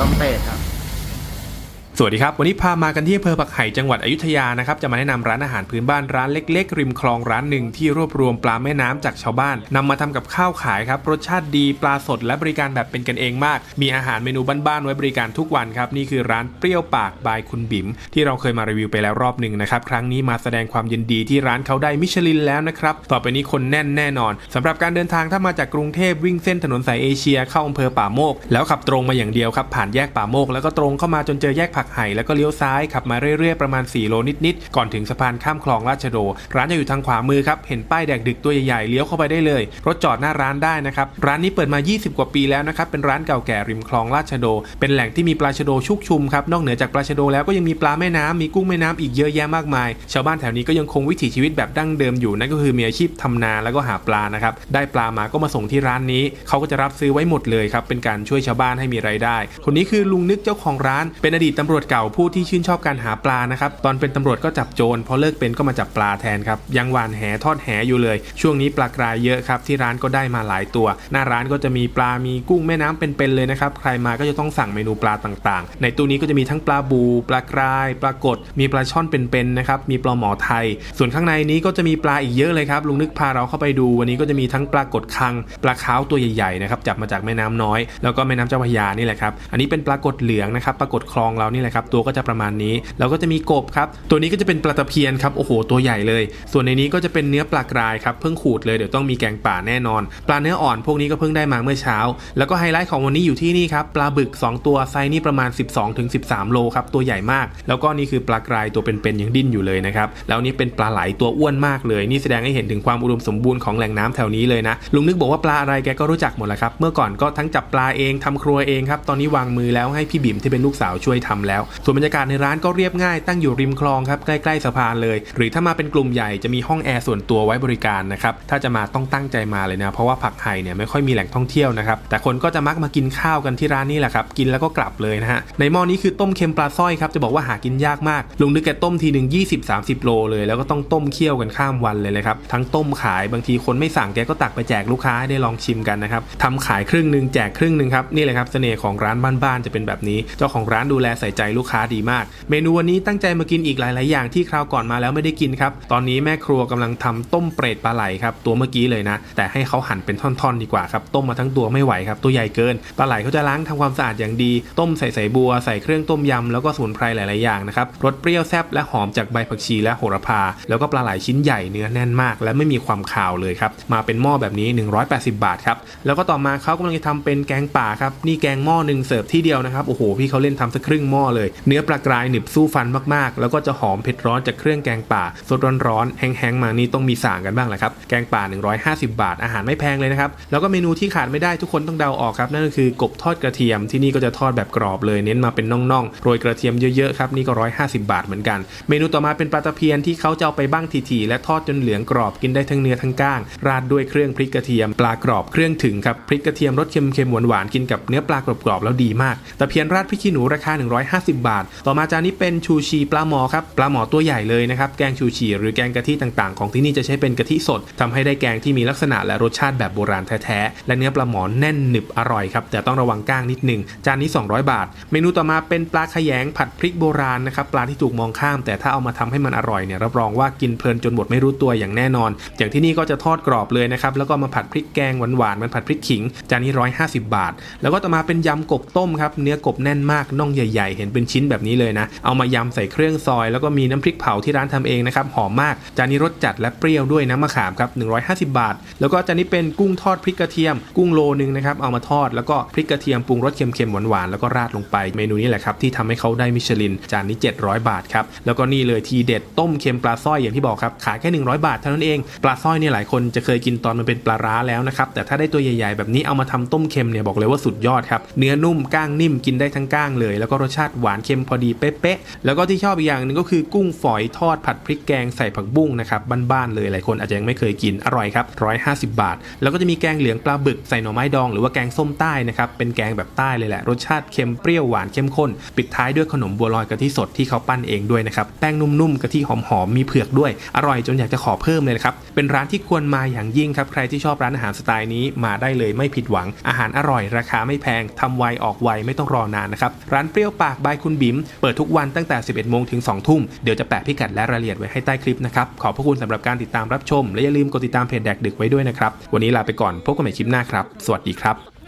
ต้มเป็ดครับ สวัสดีครับ วันนี้พามากันที่อำเภอปักไห่จังหวัดอยุธยานะครับจะมาแนะนำร้านอาหารพื้นบ้านร้านเล็ก ๆ ริมคลองร้านหนึ่งที่รวบรวมปลาแม่น้ำจากชาวบ้านนำมาทำกับข้าวขายครับรสชาติดีปลาสดและบริการแบบเป็นกันเองมาก มีอาหารเมนูบ้านๆไว้บริการทุกวันครับนี่คือร้านเปรี้ยวปากบายคุณบิ๋มที่เราเคยมารีวิวไปแล้วรอบหนึ่งนะครับครั้งนี้มาแสดงความยินดีที่ร้านเขาได้มิชลินแล้วนะครับต่อไปนี้คนแน่นแน่นอนสำหรับการเดินทางถ้ามาจากกรุงเทพวิ่งเส้นถนนสายเอเชียเข้าอำเภอป่าโมก แล้วขับตรงมาอย่างเดียวครับผ่านแยกป่าโมก แล้วก็ตรงเข้ามาจนเจอแยกผักไห่แล้วก็เลี้ยวซ้ายขับมาเรื่อยๆประมาณ 4 โลนิดๆ ก่อนถึงสะพานข้ามคลองราชโด ร้านจะอยู่ทางขวามือครับ เห็นป้ายแดกดึกตัวใหญ่ๆเลี้ยวเข้าไปได้เลย รถจอดหน้าร้านได้นะครับ ร้านนี้เปิดมา 20 กว่าปีแล้วนะครับ เป็นร้านเก่าแก่ริมคลองราชโด เป็นแหล่งที่มีปลาชะโดชุกชุมครับ นอกเหนือจากปลาชะโดแล้วก็ยังมีปลาแม่น้ำมีกุ้งแม่น้ำอีกเยอะแยะมากมาย ชาวบ้านแถวนี้ก็ยังคงวิถีชีวิตแบบดั้งเดิมอยู่ นั่นก็คือมีอาชีพทำนาแล้วก็หาปลานะครับ ได้ปลามาก็มาส่งที่ร้านนี้ เขาก็จะรับซื้อไว้หมดเลยครับ เป็นการช่วยชาวบ้านให้มีรายได้ คนนี้คือลุงนึกเจ้าของร้าน เป็นอดีตตำรวจเก่าผู้ที่ชื่นชอบการหาปลานะครับตอนเป็นตำรวจก็จับโจรพอเลิกเป็นก็มาจับปลาแทนครับยังหวานแหทอดแหอยู่เลย ช่วงนี้ปลากรายเยอะครับที่ร้านก็ได้มาหลายตัว หน้าร้านก็จะมีปลา มีกุ้งแม่น้ำเป็นๆเลยนะครับใครมาก็จะต้องสั่งเมนูปลาต่างๆ ในตู้นี้ก็จะมีทั้งปลาบูปลากราย ปลากด มีปลาช่อนเป็นๆนะครับมีปลาหมอไทย ส่วนข้างในนี้ก็จะมีปลาอีกเยอะเลยครับลุงนึกพาเราเข้าไปดูวันนี้ก็จะมีทั้งปลากดคัง ปลาขาวตัวใหญ่ๆนะครับจับมาจากแม่น้ำน้อย แล้วก็แม่น้ำเจ้าพระยานี่แหละครับอันนี้เป็นปลากดเหลืองนะครับปลากดคลองเรานี่แหละครับตัวก็จะประมาณนี้ แล้วก็จะมีกบครับ ตัวนี้ก็จะเป็นปลาตะเพียนครับโอ้โหตัวใหญ่เลย ส่วนในนี้ก็จะเป็นเนื้อปลากรายครับเพิ่งขูดเลยเดี๋ยวต้องมีแกงป่าแน่นอน ปลาเนื้ออ่อนพวกนี้ก็เพิ่งได้มาเมื่อเช้า แล้วก็ไฮไลท์ของวันนี้อยู่ที่นี่ครับปลาบึก 2 ตัวไซส์นี่ประมาณ 12-13 โลครับตัวใหญ่มาก แล้วก็นี่คือปลากรายตัวเป็นๆยังดิ้นอยู่เลยนะครับแล้วนี่เป็นปลาไหลตัวอ้วนมากเลย นี่แสดงให้เห็นถึงความอุดมสมบูรณ์ของแหล่งน้ำแถวนี้เลยนะลุงนึกบอกว่าปลาอะไรแกก็รู้จักหมดแหละครับเมื่อก่อนก็ทั้งจับปลาเองทำครัวเองครับตอนนี้วางมือแล้วให้พี่บิ่มที่เป็นลูกสาวช่วยทำแล้ว ส่วนบรรยากาศในร้านก็เรียบง่ายตั้งอยู่ริมคลองครับใกล้ๆสะพานเลย หรือถ้ามาเป็นกลุ่มใหญ่จะมีห้องแอร์ส่วนตัวไว้บริการนะครับถ้าจะมาต้องตั้งใจมาเลยนะเพราะว่าผักไห่เนี่ยไม่ค่อยมีแหล่งท่องเที่ยวนะครับแต่คนก็จะมักมากินข้าวกันที่ร้านนี้แหละครับกินแล้วก็กลับเลยนะฮะในหม้อนี้คือต้มเค็มปลาสร้อยครับจะบอกว่าหากินยากมากลุงนึกแกต้มทีหนึ่ง20-30 โลเลย แล้วก็ต้องต้มเคี่ยวกันข้ามวันเลยเลยครับทั้งต้มขายบางทีคนไม่สั่งแกก็ตักไปแจกลูกค้าให้ได้ลองชิมกันนะครับทำขายครึ่งหนึ่งแจกครึ่งหนึ่งครับนี่แหละครับเสน่ห์ของร้านบ้านๆจะเป็นแบบนี้ เจ้าของร้านดูแลใส่ใจลูกค้าดีมาก เมนูวันนี้ตั้งใจมากินอีกหลาย ๆ อย่างที่คราวก่อนมาแล้วไม่ได้กินครับ ตอนนี้แม่ครัวกำลังทำต้มเปรตปลาไหลครับ ตัวเมื่อกี้เลยนะ แต่ให้เขาหั่นเป็นท่อน ๆ ดีกว่าครับ ต้มมาทั้งตัวไม่ไหวครับ ตัวใหญ่เกิน ปลาไหลเขาจะล้างทำความสะอาดอย่างดี ต้มใส่ใส่บัว ใส่เครื่องต้มยำแล้วก็สมุนไพรหลาย ๆ อย่างนะครับ รสเปรี้ยวแซ่บและหอมจากใบผักชีและโหระพา แล้วก็ปลาไหลชิ้นใหญ่เนื้อแน่นมาก และไม่มีความคาวเลยครับ มาเป็นหม้อแบบนี้ 180 บาทครับ แล้วก็ต่อมาเขากำลังจะทำเป็นแกงป่าครับ นี่แกงหม้อหนึ่งเสิร์ฟที่เดียวนะครับ โอ้โห พี่เขาเล่นทำสักครึ่งหม้อเลย เนื้อปลากรายหนึบสู้ฟันมากๆ แล้วก็จะหอมเผ็ดร้อนจากเครื่องแกงป่าสดร้อนๆแห้งๆมานี่ต้องมีสั่งกันบ้างแหละครับแกงป่า 150 บาท อาหารไม่แพงเลยนะครับแล้วก็เมนูที่ขาดไม่ได้ทุกคนต้องเดาออกครับนั่นก็คือกบทอดกระเทียมที่นี่ก็จะทอดแบบกรอบเลยเน้นมาเป็นน่องๆโรยกระเทียมเยอะๆครับนี่ก็ 150 บาทเหมือนกัน เมนูต่อมาเป็นปลาตะเพียนที่เขาจะเอาไปบ้างทีๆและทอดจนเหลืองกรอบกินได้ทั้งเนื้อทั้งก้าง ราดด้วยเครื่องพริกกระเทียมปลากรอบเครื่องถึงครับพริกกระเทียมรสเค็มๆหวานๆกินกับเนื้อปลากรอบๆแล้วดีมากตะเพียนราดพริกขี้หนูราคา150 บาท ต่อมาจานนี้เป็นชูชีปลาหมอครับ ปลาหมอตัวใหญ่เลยนะครับ แกงชูชีหรือแกงกะทิต่างๆ ของที่นี่จะใช้เป็นกะทิสดทำให้ได้แกงที่มีลักษณะและรสชาติแบบโบราณแท้ๆ และเนื้อปลาหมอแน่นหนึบอร่อยครับ แต่ต้องระวังก้างนิดนึง จานนี้ 200 บาท เมนูต่อมาเป็นปลาขยงผัดพริกโบราณนะครับ ปลาที่ถูกมองข้าม แต่ถ้าเอามาทำให้มันอร่อยเนี่ย รับรองว่ากินเพลินจนหมดไม่รู้ตัวอย่างแน่นอน อย่างที่นี่ก็จะทอดกรอบเลยนะครับ แล้วก็มาผัดพริกแกงหวานๆมันผัดพริกขิง จานนี้ 150 บาท แล้วก็ต่อมาเป็นยำกบต้มครับ เนื้อกบแน่นมากน่องใหญ่ ๆ เห็นเป็นชิ้นแบบนี้เลยนะ เอามายำใส่เครื่องซอย แล้วก็มีน้ำพริกเผาที่ร้านทำเองนะครับหอมมาก จานนี้รสจัดและเปรี้ยวด้วยน้ำมะขามครับ150 บาท แล้วก็จานนี้เป็นกุ้งทอดพริกกระเทียม กุ้งโลนึงนะครับเอามาทอดแล้วก็พริกกระเทียมปรุงรสเค็มๆหวานๆแล้วก็ราดลงไป เมนูนี้แหละครับที่ทำให้เขาได้มิชลิน จานนี้ 700 บาทครับแล้วก็นี่เลยทีเด็ดต้มเค็มปลาสร้อยอย่างที่บอกครับขายแค่ 100 บาทเท่านั้นเองปลาสร้อยเนี่ยหลายคนจะเคยกินตอนมันเป็นปลาร้าแล้วนะครับแต่ถ้าได้ตัวใหญ่ๆ แบบนี้เอามาทำต้มเค็มเนี่ยบอกเลยว่าสุดยอดครับเนื้อนุ่มก้างนิ่มกินได้ทั้งก้างเลย แล้วก็รสชาติหวานเค็มพอดีเป๊ะๆแล้วก็ที่ชอบอีกอย่างหนึ่งก็คือกุ้งฝอยทอดผัดพริกแกงใส่ผักบุ้งนะครับบ้านๆเลยหลายคนอาจจะยังไม่เคยกินอร่อยครับ150 บาท แล้วก็จะมีแกงเหลืองปลาบึกใส่หน่อไม้ดองหรือว่าแกงส้มใต้นะครับเป็นแกงแบบใต้เลยแหละรสชาติเค็มเปรี้ยวหวานเข้มข้น ปิดท้ายด้วยขนมบัวลอยกะทิสดที่เขาปั้นเองด้วยนะครับแป้งนุ่มๆกะทิหอมๆมีเผือกด้วยอร่อยจนอยากจะขอเพิ่มเลยนะครับเป็นร้านที่ควรมาอย่างยิ่งครับใครที่ชอบร้านอาหารสไตล์นี้มาได้เลยไม่ผิดหวังอาหารอร่อยราคาไม่แพงทำไวออกไวไม่ต้องรอนานนะครับร้านเปรี้ยวปากบายคุณบิ๋มเปิดทุกวันตั้งแต่ 11 โมงถึง 2 ทุ่ม เดี๋ยวจะแปะพิกัดและรายละเอียดไว้ให้ใต้คลิปนะครับ ขอบพระคุณสำหรับการติดตามรับชม และอย่าลืมกดติดตามเพจแดกดึกไว้ด้วยนะครับ วันนี้ลาไปก่อน พบกันใหม่คลิปหน้าครับ สวัสดีครับ